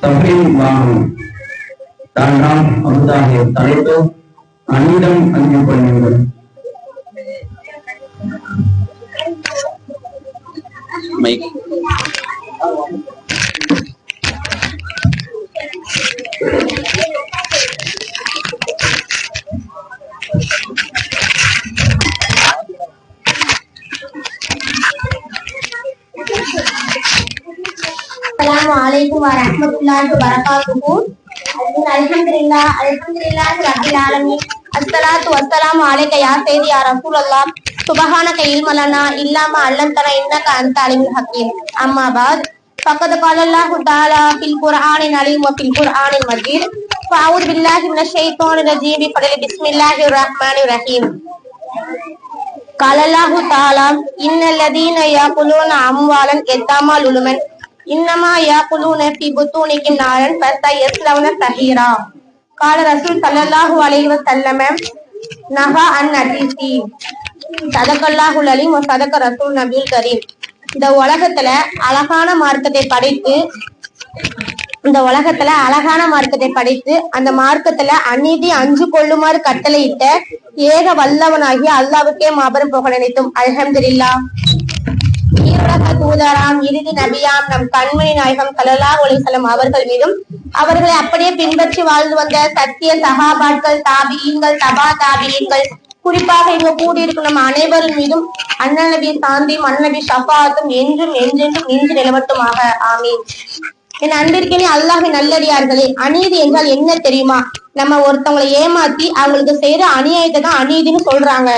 தப்ரீம் வாங்கும் தாண்டாம் அமுதாகிய தலைப்பு அன்னிடம் அன்பு கொள்ளுங்கள் மைக் السلام عليكم ورحمة الله وبركاته الحمد لله الحمد لله رب العالمين الصلاة والسلام عليك يا سيدي يا رسول الله سبحانك علم لنا إلا ما علمتنا إنك أنت عليم الحكيم أما بعد فقد قال الله تعالى في القرآن العليم وفي القرآن المجيد فأعوذ بالله من الشيطان الرجيم بفضل بسم الله الرحمن الرحيم قال الله تعالى إن الذين يأكلون أموالا يتامى ظلما இன்னமா யாக்குலூன பி புத்தூனிக்கு நாயன் பத்தா எஸ்லவன சஹீரா கால ரசூல் சல்லல்லாஹு அலைஹி வஸல்லம நகா அன் நஜீசி சதக்கல்லாஹுல் அலீம் சதக்க ரசூல் நபியுல் கரீம். இந்த உலகத்துல அழகான மார்க்கத்தை படைத்து இந்த உலகத்துல அழகான மார்க்கத்தை படைத்து அந்த மார்க்கத்துல அநீதி அஞ்சு கொள்ளுமாறு கட்டளையிட்ட ஏக வல்லவனாகி அல்லாவுக்கே மாபெரும் புகழ் அனைத்தும். அலமதுல்லா ஈரக தூதராம் இறுதி நபியாம் நம் கண்மணி நாயகம் கலலா அலைஹி அவர்கள் மீதும் அவர்களை அப்படியே பின்பற்றி வாழ்ந்து வந்த சத்திய சகாபாட்கள் தாபியீன்கள் தபா தாபியீன்கள் குறிப்பாக இங்க கூடியிருக்கும் நம் அனைவரின் மீதும் அண்ணன் நபி சாந்தியும் அண்ணன் நபி என்றும் என்றென்றும் நின்று நிலவட்டுமாக. ஆமீன். என் அன்பிற்கினே அல்லாஹ் நல்லடியார்களே அநீதி என்றால் என்ன தெரியுமா? நம்ம ஒருத்தவங்களை ஏமாத்தி அவங்களுக்கு செய்யற அநியாயத்தை தான் அநீதின்னு சொல்றாங்க.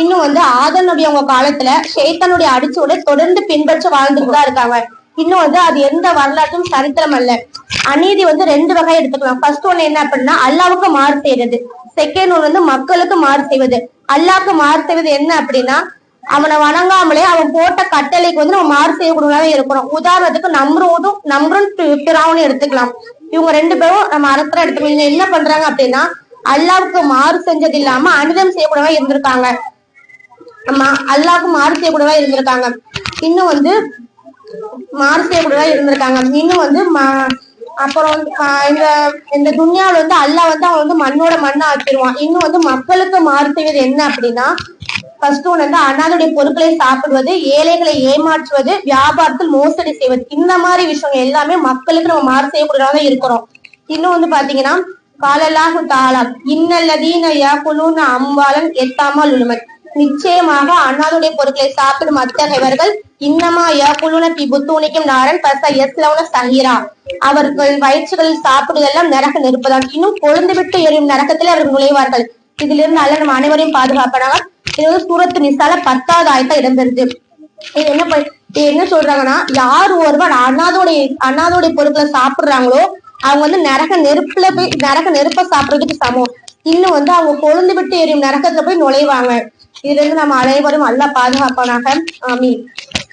இன்னும் வந்து ஆதனுடைய உங்க அவங்க காலத்துல ஷேத்தானுடைய அடிச்சோட தொடர்ந்து பின்பற்றி வாழ்ந்துட்டு தான் இருக்காங்க. இன்னும் வந்து அது எந்த வரலாற்றும் சரித்திரம் அல்ல. அநீதி வந்து ரெண்டு வகை எடுத்துக்கலாம். ஃபர்ஸ்ட் ஒண்ணு என்ன அப்படின்னா அல்லாவுக்கு மாறு செய்யறது செகண்ட் ஒன்று வந்து மக்களுக்கு மாறு செய்வது. அல்லாவுக்கு மாறு செய்வது என்ன அப்படின்னா அவனை வணங்காமலே அவன் போட்ட கட்டளைக்கு வந்து நம்ம மாறு செய்யக்கூடியதாக இருக்கிறோம் உதாரணத்துக்கு நம்ரோதும் நம்ரும் பிராவும் எடுத்துக்கலாம். இவங்க ரெண்டு பேரும் நம்ம அரசரை எடுத்துக்கலாம். என்ன பண்றாங்க அப்படின்னா அல்லாவுக்கு மாறு செஞ்சது இல்லாம அனிதம் செய்யக்கூடியவா இருந்திருக்காங்க. ஆமா அல்லாவுக்கு மாறு செய்யக்கூடியவா இருந்திருக்காங்க. இன்னும் வந்து மாறு செய்யக்கூடியவா இருந்திருக்காங்க. இன்னும் வந்து ம- அப்புறம் வந்து, ஆஹ் இந்த இந்த துன்யாவில் வந்து அல்லாஹ் வந்து அவன் வந்து மண்ணோட மண்ணை ஆக்கிடுவான் இன்னும் வந்து மக்களுக்கு மாறு செய்வது என்ன அப்படின்னா ஃபர்ஸ்ட் ஒன்று வந்து அனாதையுடைய பொருட்களை சாப்பிடுவது ஏழைகளை ஏமாற்றுவது வியாபாரத்தில் மோசடி செய்வது. இந்த மாதிரி விஷயங்கள் எல்லாமே மக்களுக்கு நம்ம மாறு செய்யக்கூடியதாக இருக்கிறோம். இன்னும் வந்து பாத்தீங்கன்னா காலல்லாஹு தாலா இன்னல்லதீன யாக்குலூன அம்பாலன் எத்தாமல் உளுமன் நிச்சயமாக அண்ணாதுடைய பொருட்களை சாப்பிடும் அத்தகையவர்கள் இன்னமா யாக்குலூன பி புத்தூனிக்கும் நாரன் பச எஸ்லவுன சஹீரா. அவர்கள் வயிற்றுகளில் சாப்பிடுவதெல்லாம் நரக நெருப்பதான். இன்னும் கொழுந்து விட்டு எரியும் நரகத்தில் அவர்கள் நுழைவார்கள். இதிலிருந்து அல்ல நம்ம அனைவரையும் பாதுகாப்பனாக இது வந்து சூரத்து நிசால பத்தாவது ஆயத்தா இடம்பெறுது. இது என்ன பண்- இது என்ன சொல்றாங்கன்னா யார் ஒருவர் அண்ணாதோடைய அண்ணாதோடைய பொருட்களை சாப்பிடுறாங்களோ அவங்க வந்து நரக நெருப்புல போய் நரக நெருப்ப சாப்பிடுறதுக்கு சமம். இன்னும் வந்து அவங்க கொழுந்து விட்டு எரியும் நரகத்துல போய் நுழைவாங்க. இதுல இருந்து நம்ம அனைவரும் நல்லா பாதுகாப்பானாக ஆமீன்.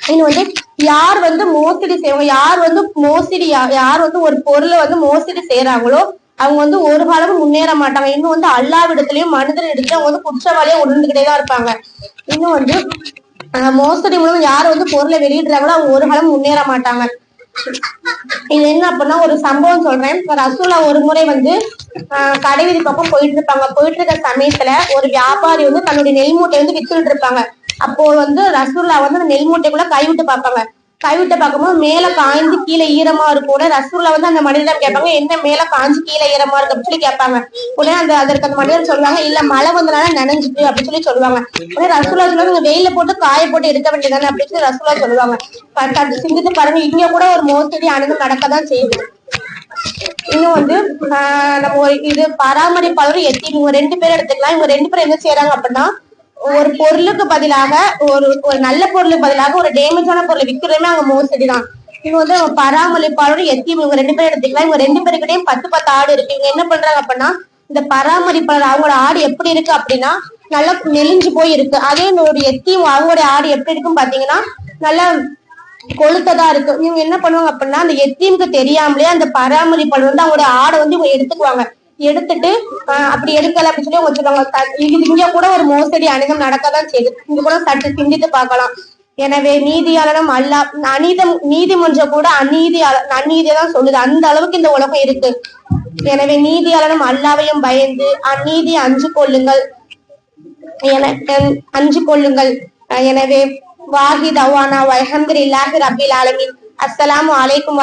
இன்னும் வந்து யார் வந்து மோசடி செய்வாங்க யார் வந்து மோசடி யார் வந்து ஒரு பொருளை வந்து மோசடி செய்யறாங்களோ அவங்க வந்து ஒரு காலமும் முன்னேற மாட்டாங்க. இன்னும் வந்து அல்லாவிடத்திலயும் மனிதன் இடத்துல அவங்க வந்து குற்றவாளியா உணர்ந்துகிட்டே தான் இருப்பாங்க. இன்னும் வந்து ஆஹ் மோசடி மூலம் யார் வந்து பொருளை வெளியிடுறாங்களோ அவங்க ஒரு காலம் முன்னேற மாட்டாங்க. இது என்ன அப்படின்னா ஒரு சம்பவம் சொல்றேன். இப்ப ரசூலா ஒரு முறை வந்து ஆஹ் கடைவீதி பக்கம் போயிட்டு இருப்பாங்க போயிட்டு இருக்க சமயத்துல ஒரு வியாபாரி வந்து தன்னுடைய நெல் மூட்டை வந்து வித்துட்டு இருப்பாங்க அப்போ வந்து ரசூல்லா வந்து அந்த நெல் மூட்டைக்குள்ள கைவிட்டு பார்ப்பாங்க. கைவிட்டு பார்க்கும்போது மேல காய்ஞ்சு கீழே ஈரமா இருக்கும் உடனே வந்து அந்த மனிதர் கேட்பாங்க என்ன மேல காய்ஞ்சு கீழே ஈரமா இருக்கு அப்படின்னு சொல்லி கேட்பாங்க. உடனே அந்த அதற்கு அந்த மனிதர் சொல்லுவாங்க இல்ல மழை வந்தனால நனைஞ்சிட்டு அப்படின்னு சொல்லி சொல்லுவாங்க. உடனே ரசூலா சொல்லுவாங்க வெயில போட்டு காய போட்டு எடுக்க வேண்டியதானே அப்படின்னு சொல்லி ரசூலா சொல்லுவாங்க. பாருங்க, சிந்தித்து பாருங்க இங்க கூட ஒரு மோசடி அணுகு நடக்கதான் செய்யுது. இன்னும் வந்து ஆஹ் நம்ம ஒரு இது பராமரிப்பாளர் எத்தி இவங்க ரெண்டு பேரும் எடுத்துக்கலாம் இவங்க ரெண்டு பேரும் என்ன செய்யறாங்க அப்படின்னா ஒரு பொருளுக்கு பதிலாக ஒரு ஒரு நல்ல பொருளுக்கு பதிலாக ஒரு டேமேஜான பொருளை விற்கிறதுமே அவங்க மோசடி தான். இவங்க வந்து அவங்க பராமரிப்பாளரும் எத்தியும் இவங்க ரெண்டு பேரும் எடுத்துக்கலாம். இவங்க ரெண்டு பேருக்கிட்டையும் பத்து பத்து ஆடு இருக்கு. இவங்க என்ன பண்றாங்க அப்படின்னா இந்த பராமரிப்பாளர் அவங்களோட ஆடு எப்படி இருக்கு அப்படின்னா நல்லா நெலிஞ்சு போய் இருக்கு அதே ஒரு எத்தியும் அவங்களுடைய ஆடு எப்படி இருக்குன்னு பாத்தீங்கன்னா நல்லா கொளுத்ததா இருக்கு. இவங்க என்ன பண்ணுவாங்க அப்படின்னா அந்த எத்தீமுக்கு தெரியாமலே அந்த பராமரிப்பாளர் வந்து அவங்களோட ஆடை வந்து இவங்க எடுத்துக்குவாங்க. எடுத்துட்டு அப்படி எடுக்கல அப்படின்னு சொல்லி அவங்க இது இங்க கூட ஒரு மோசடி அணுகம் நடக்கதான் செய்யுது. இங்க கூட சற்று சிந்தித்து பார்க்கலாம். எனவே நீதியாளனும் அல்ல அநீதம் நீதிமன்றம் கூட அநீதி அநீதியை தான் சொல்லுது. அந்த அளவுக்கு இந்த உலகம் இருக்கு. எனவே நீதியாளனும் அல்லாவையும் பயந்து அநீதி அஞ்சு கொள்ளுங்கள். என அஞ்சு கொள்ளுங்கள். எனவே வாஹி தவானா வல்ஹம்துலில்லாஹி ரப்பில் ஆலமீன். அஸ்ஸலாமு அலைக்கும்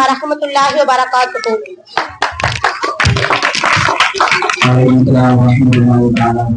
போகும் வபரகாத்துஹு வலைக்கம் சலாம் வரஹ்மத்துல்லாஹி தஆலா